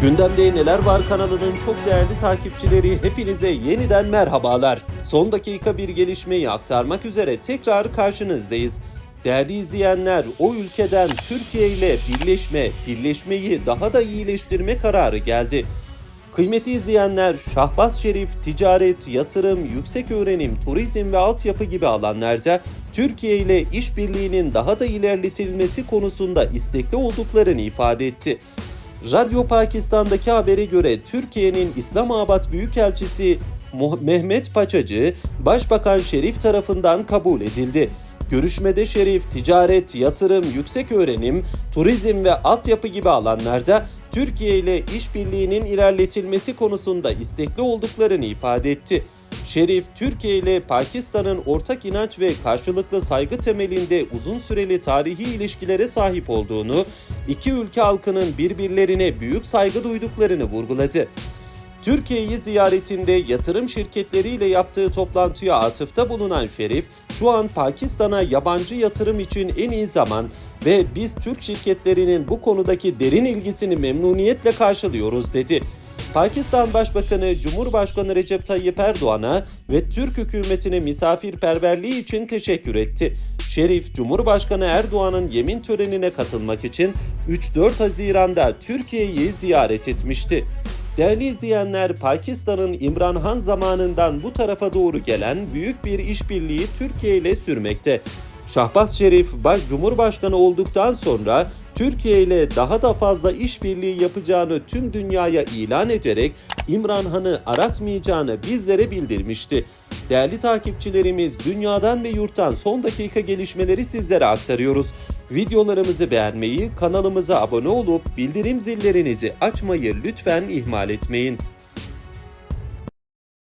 Gündemde Neler Var kanalının çok değerli takipçileri hepinize yeniden merhabalar. Son dakika bir gelişmeyi aktarmak üzere tekrar karşınızdayız. Değerli izleyenler, o ülkeden Türkiye ile birleşme, birleşmeyi daha da iyileştirme kararı geldi. Kıymetli izleyenler, Şahbaz Şerif, ticaret, yatırım, yüksek öğrenim, turizm ve altyapı gibi alanlarda Türkiye ile işbirliğinin daha da ilerletilmesi konusunda istekli olduklarını ifade etti. Radyo Pakistan'daki habere göre Türkiye'nin İslamabad Büyükelçisi Mehmet Paçacı, Başbakan Şerif tarafından kabul edildi. Görüşmede Şerif, ticaret, yatırım, yüksek öğrenim, turizm ve altyapı gibi alanlarda Türkiye ile işbirliğinin ilerletilmesi konusunda istekli olduklarını ifade etti. Şerif, Türkiye ile Pakistan'ın ortak inanç ve karşılıklı saygı temelinde uzun süreli tarihi ilişkilere sahip olduğunu, iki ülke halkının birbirlerine büyük saygı duyduklarını vurguladı. Türkiye'yi ziyaretinde yatırım şirketleriyle yaptığı toplantıya atıfta bulunan Şerif, şu an Pakistan'a yabancı yatırım için en iyi zaman ve biz Türk şirketlerinin bu konudaki derin ilgisini memnuniyetle karşılıyoruz dedi. Pakistan Başbakanı Cumhurbaşkanı Recep Tayyip Erdoğan'a ve Türk hükümetine misafirperverliği için teşekkür etti. Şerif, Cumhurbaşkanı Erdoğan'ın yemin törenine katılmak için 3-4 Haziran'da Türkiye'yi ziyaret etmişti. Değerli izleyenler, Pakistan'ın İmran Han zamanından bu tarafa doğru gelen büyük bir işbirliği Türkiye ile sürmekte. Şahbaz Şerif baş Cumhurbaşkanı olduktan sonra Türkiye ile daha da fazla işbirliği yapacağını tüm dünyaya ilan ederek İmran Han'ı aratmayacağını bizlere bildirmişti. Değerli takipçilerimiz dünyadan ve yurttan son dakika gelişmeleri sizlere aktarıyoruz. Videolarımızı beğenmeyi, kanalımıza abone olup bildirim zillerinizi açmayı lütfen ihmal etmeyin.